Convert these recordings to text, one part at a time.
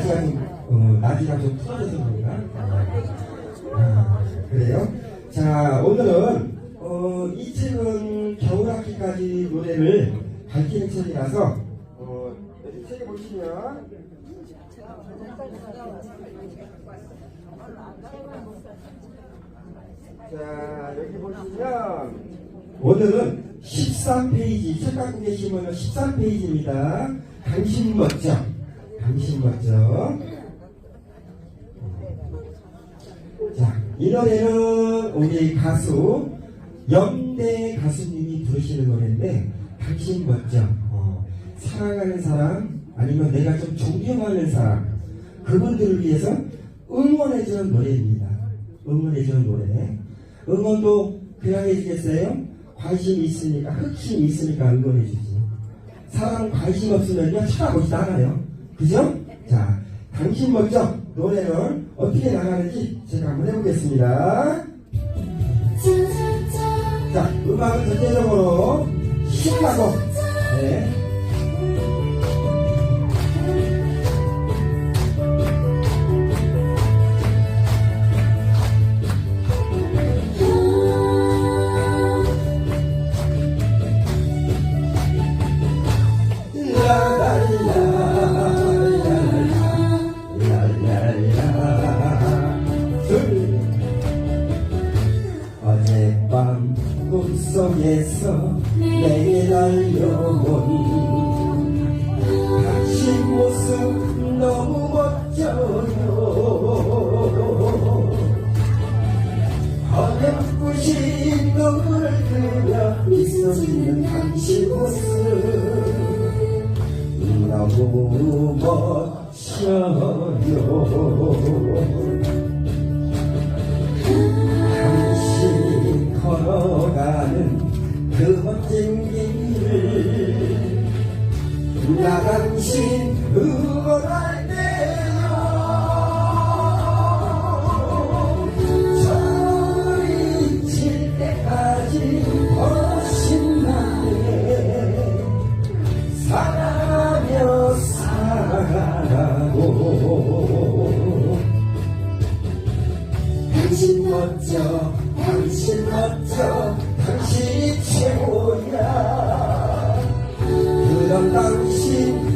날씨가 좀, 어, 날씨가 좀 풀어져서 그런가? 아, 그래요? 자, 오늘은, 어, 이 책은 겨울학기까지 노래를 밝히는 책이라서, 어, 여기 책에 보시면, 자, 여기 보시면, 오늘은 13페이지, 책 갖고 계시면 13페이지입니다. 당신 멋져. 당신 멋져. 자, 이 노래는 우리 가수, 영대 가수님이 부르시는 노래인데, 당신 멋져. 어, 사랑하는 사람, 아니면 내가 좀 존경하는 사람, 그분들을 위해서 응원해주는 노래입니다. 응원해주는 노래. 응원도 그냥 해주겠어요? 관심이 있으니까, 흑심이 있으니까 응원해주지. 사람 관심 없으면요, 쳐다보지도 않아요. 그죠? 자, 당신 먼저 노래를 어떻게 나가는지 제가 한번 해보겠습니다. 자, 음악은 전체적으로 신나고, 네. 멋져요 그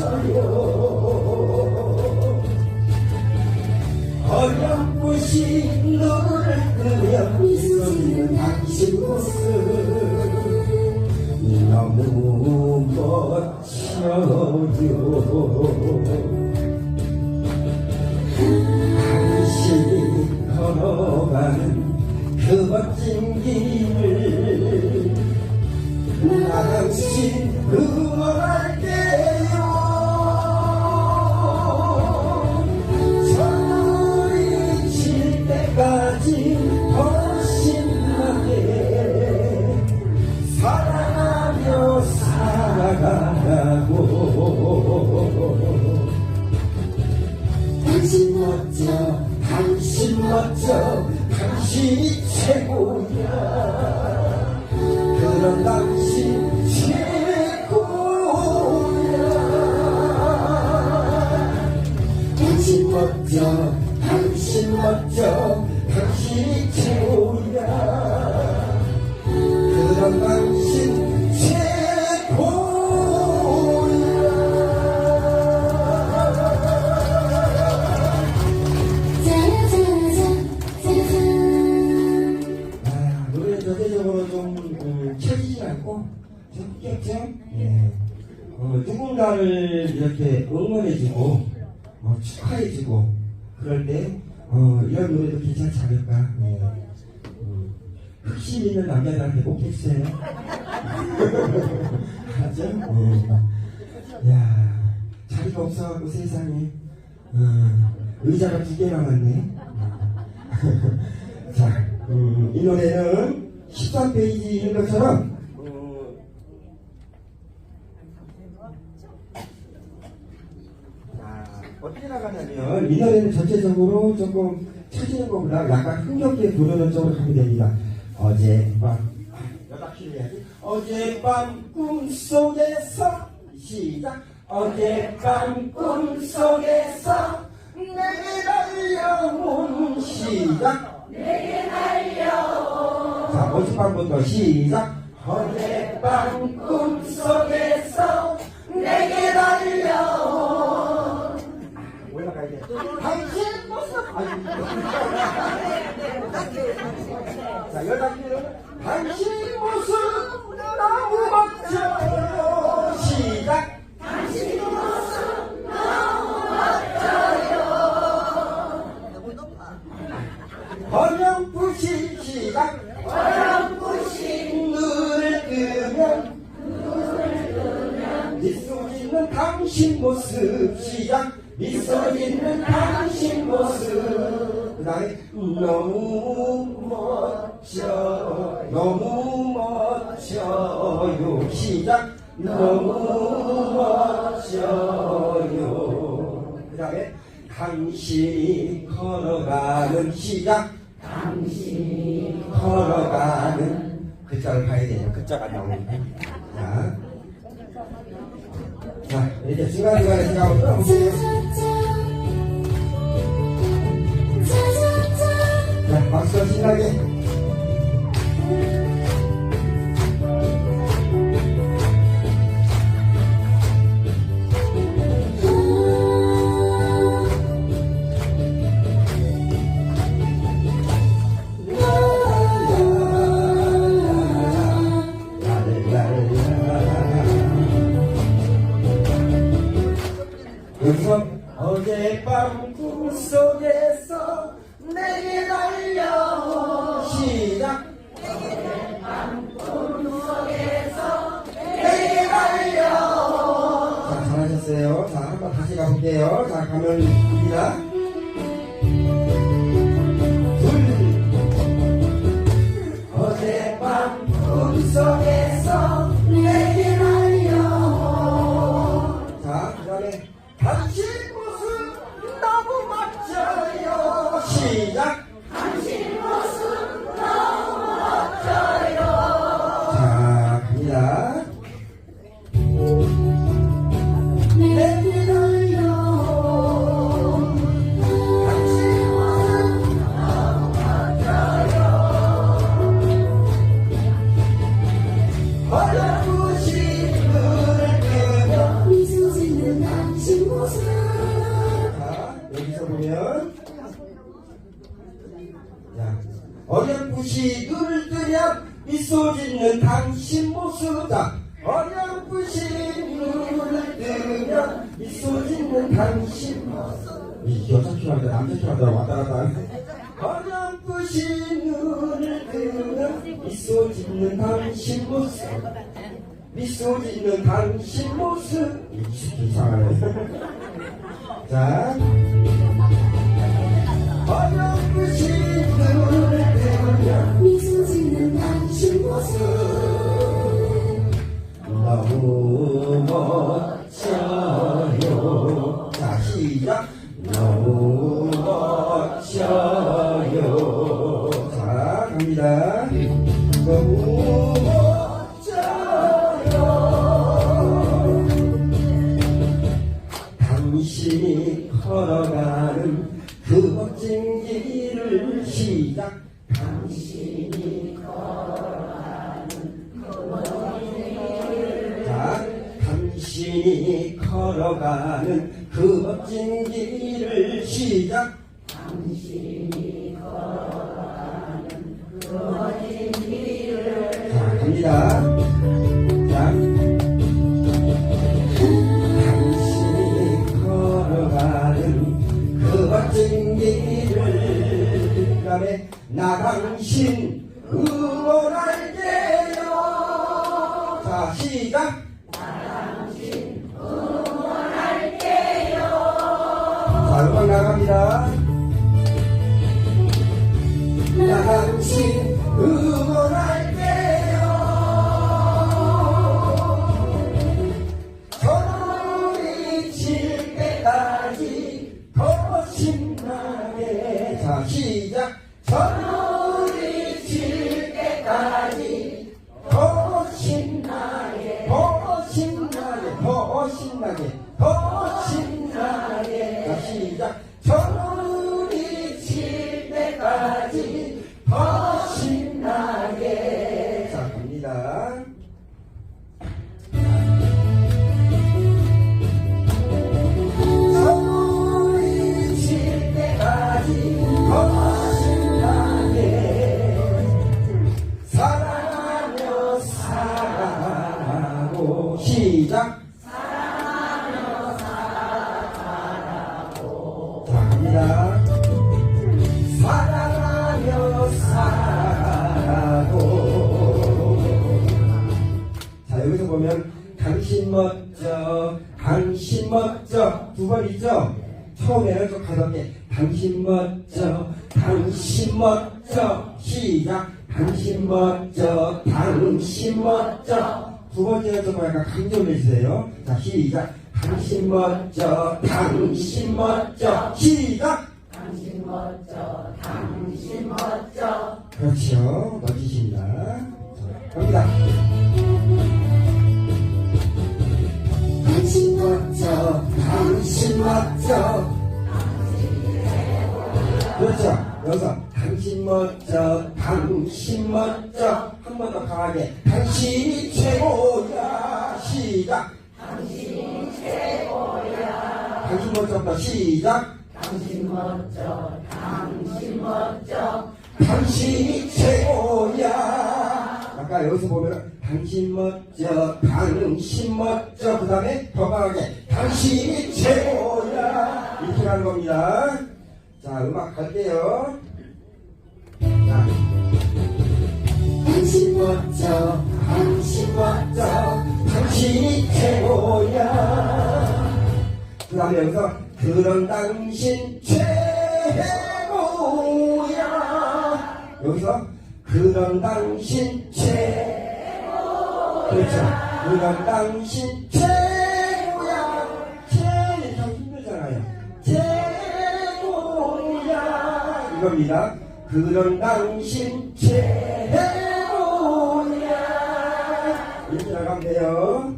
멋져요 어렴풋이 눈을 뜨며 미소 짓는 당신 모습 너무 멋져요 당신이 걸어 당신 멋져 당신 멋져 당신이 최고야. 그런 당신 최고야. 당신 멋져 당신 멋져 이렇게 응원해주고 어, 축하해주고 그럴 때 어, 이런 노래도 괜찮지 않을까 네. 음, 흑심 있는 남자들한테 꼭 해주세요 알았죠? 네. 야 자리가 없어갖고 세상에 어, 의자가 두 개 남았네 자, 음, 이 노래는 13페이지인 것처럼 어, 자, 어떻게 나가냐면 이 노래는 전체적으로 조금 쳐지는 것보다 약간 흥겹게 부르는 쪽으로 가면 됩니다. 어젯밤 해야지. 어젯밤 꿈속에서 시작. 어젯밤 꿈속에서 내게 달려온 시작. 내게 달려온 자 어젯밤부터 시작. 어젯밤 꿈속에서 내게 달려온 올라가야 돼. 당신 모습 아니 자 여자 당신 모습 너무 멋져 당신 모습 시작 미소 짓는 당신 모습. 그 다음에 너무 멋져 너무 멋져요 시작 너무 멋져요. 그 다음에 당신이 걸어가는 시작. 당신이 걸어가는 글자를 봐야 돼요. 글자가 나오니까 자, 자 이렇게 중간중간에 한번 풀어볼게요 자 박수 신나게 멋져 이 여자 필요하다 남자 필요하다 왔다 갔다 하네. 어렴풋이 눈을 뜨면 미소 짓는 당신 모습. 미소 짓는 당신 모습. 이상하네. 자, 어렴풋이 눈을 뜨면 미소 짓는 당신 모습. 너무 멋져 걸어가는 그 멋진 길을 시작. 당신이 자, 당신이 걸어가는 그 멋진 길을 시작. 당신이 걸어가는 그 멋진 길을 자, 갑니다. 다음에 나 당신 응원할게요. 자 시작. 자 음악 나갑니다. 나 당신 응원할게요 좀 약간 강조를 해주세요? 자 시작. 당신 멋져 당신 멋져 시작. 그렇죠. 멋지십니다. 자, 갑니다. 당신 멋져 당신 멋져 그렇죠. 여기서 당신 멋져 당신 멋져 한 번 더 강하게. 당신이 최고야. 시작. 당신이 최고야 당신 멋져부터 시작. 당신 멋져 당신 멋져 당신이 최고야. 아까 여기서 보면 당신 멋져 당신 멋져. 그 다음에 더 강하게. 당신이 최고야. 이렇게 가는 겁니다. 자 음악 갈게요. 자 멋져 당신 멋져 당신이 최고야. 그 여기서 그런 당신 최고야. 여기서 그런 당신 최고 그렇죠. 그런 당신 최고야. 최참 힘들잖아요. 최고야. 이겁니다. 그런 당신 최 나가면 돼요.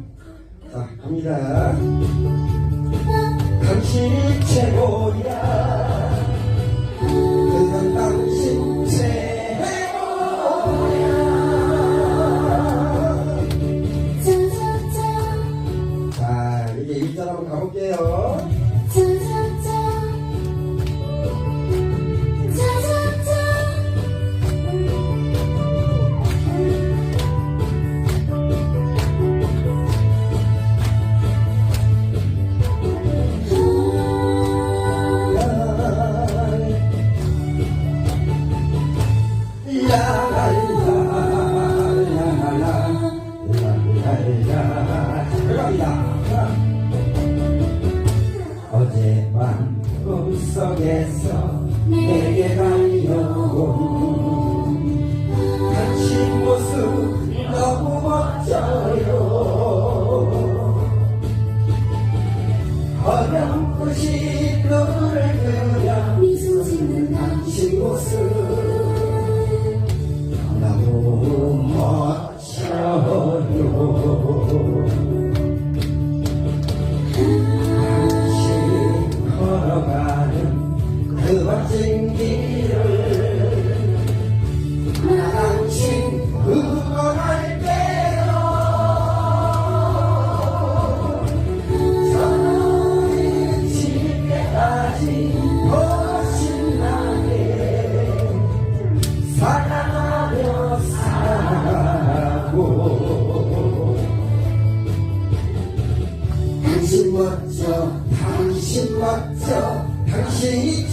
자 갑니다. 당신이 최고야 꿈속에 당신 멋져 당신이 최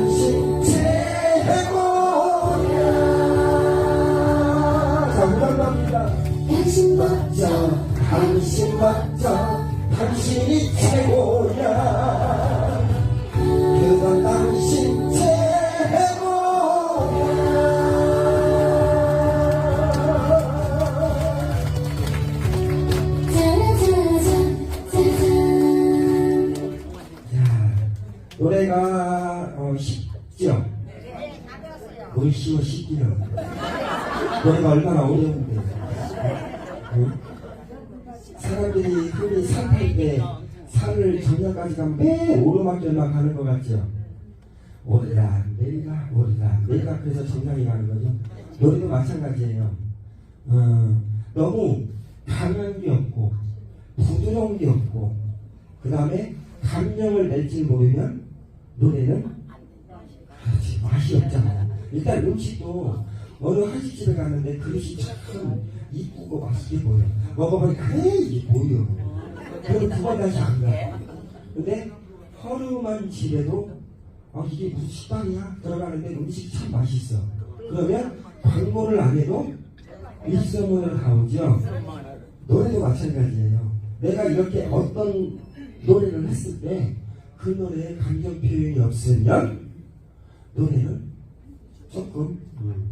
당신 멋져, 당신 멋져, 당신이 최고야. 그건 당신 노래가 어, 쉽죠? 뭘 쉬워 쉽기요? 노래가 얼마나 어려운데. 가면 매 오르막길만 가는 것 같죠? 오르락 내리락 오르락 내리락 그래서 정상에 가는 거죠. 노래도 마찬가지예요. 어, 너무 게 없고 부드러운 게 없고 그 다음에 감정을 낼지 모르면 노래는 그렇지, 맛이 없잖아요. 일단 음식도 어느 한식집에 갔는데 그릇이 참 이쁘고 맛있게 보여. 먹어보니까 에이 이게 보여. 그럼 두 번 다시 안 가. 근데 허름한 집에도 아 이게 무슨 식당이야? 들어가는데 음식이 참 맛있어. 그러면 광고를 안 해도 일소문으로 나오죠. 노래도 마찬가지예요. 내가 이렇게 어떤 노래를 했을 때 그 노래에 감정 표현이 없으면 노래는 조금 음,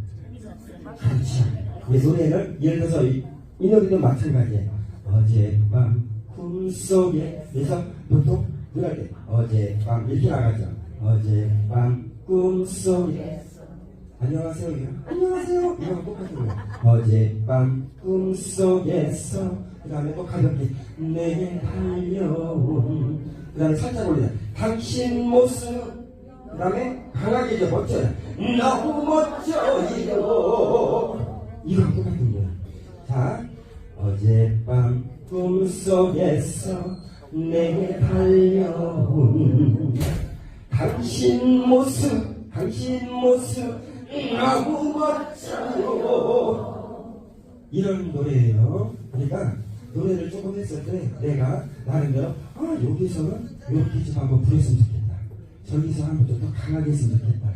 그렇지. 이 노래는 예를 들어서 이, 이 노래도 마찬가지예요. 어젯밤 꿈속에 그래서 보통 때 어젯밤 이렇게 나가죠. 어젯밤 꿈속에 안녕하세요. 이거. 안녕하세요. 이거랑 똑같은 거예요. 어젯밤 꿈속에서 그 다음에 또 가볍게 내게 달려온 그 다음에 살짝 올리자. 당신 모습 그 다음에 강하게 이제 멋져요. 너무 멋져요. 이거랑 똑같은 거예요. 자, 어젯밤 꿈속에서 내게 달려온 당신 모습, 당신 모습 너무 멋져요. 이런 노래예요. 그러니까 노래를 조금 했을 때 내가 나름대로 아 여기서는 이렇게 좀 한번 부르으면 좋겠다. 저기서 한번 좀 더 강하게 했으면 좋겠다.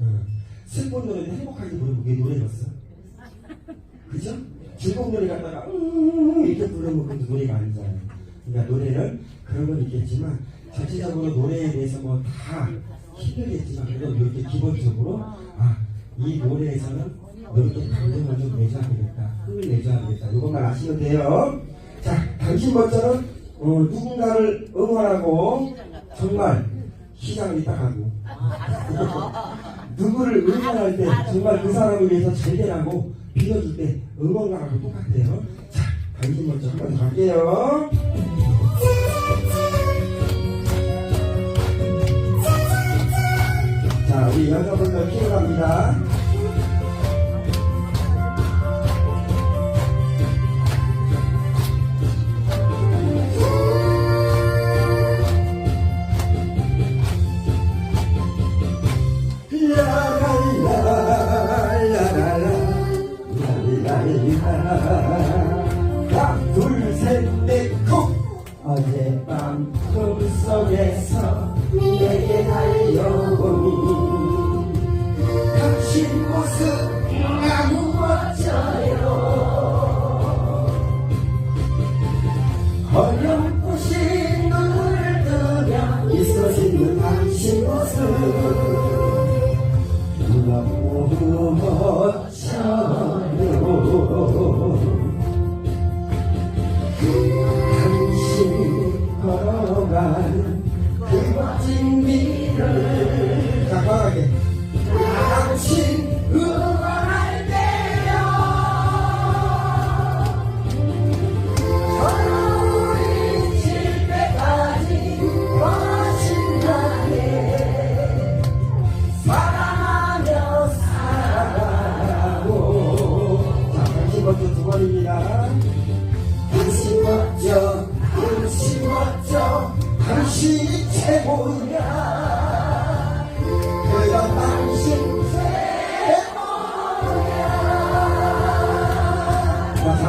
어. 슬픈 노래는 행복하게 부르면 그게 노래였어. 그죠? 즐거운 노래 갖다가 음 이렇게 부르면 그것도 노래가 아니잖아요. 그러니까 노래는 그런 건 있겠지만 전체적으로 노래에 대해서 뭐 다 힘들겠지만 그래도 이렇게 기본적으로 아 이 노래에서는 이렇게 감정을 좀 내줘야 되겠다. 흥을 내줘야 되겠다. 이것만 아시면 돼요. 자, 당신 것처럼 어, 누군가를 응원하고 정말 시장을 딱 하고 누구를 응원할 때 정말 그 사람을 위해서 제대하고 빌어줄 때 응원가하고 똑같아요. 자, 당신 먼저 한번더 갈게요. 자, 우리 여자분들 키로 갑니다.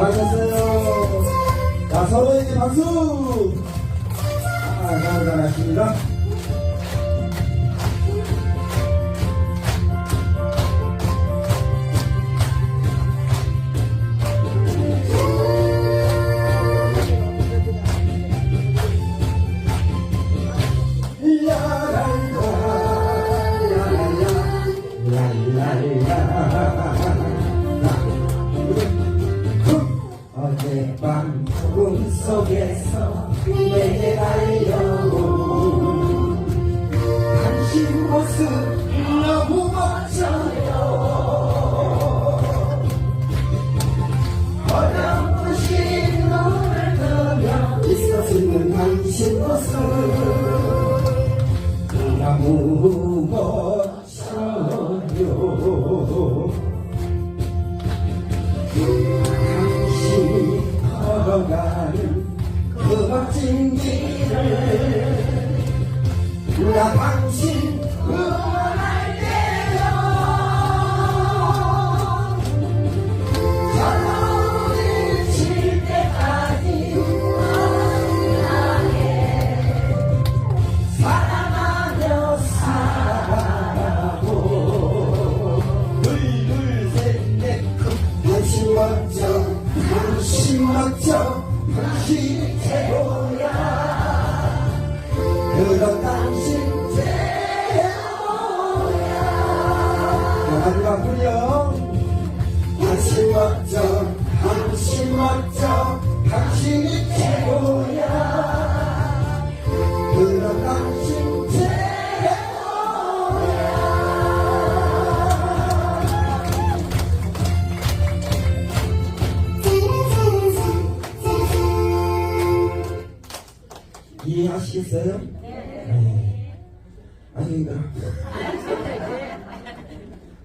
잘하셨어요. 자 서로에게 박수! 아 잘하십니다 모습 너무 멋져요 어렴풋이 눈을 뜨며 있어 짓는 당신 모습 당신 멋져 당신이 최고야 그런 당신 최고야 마지막 분이요 당신 멋져 당신 멋져 당신이 이해하시겠어요? 네. 아니, 나.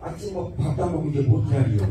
아침 뭐안 먹은 게뭔 말이에요?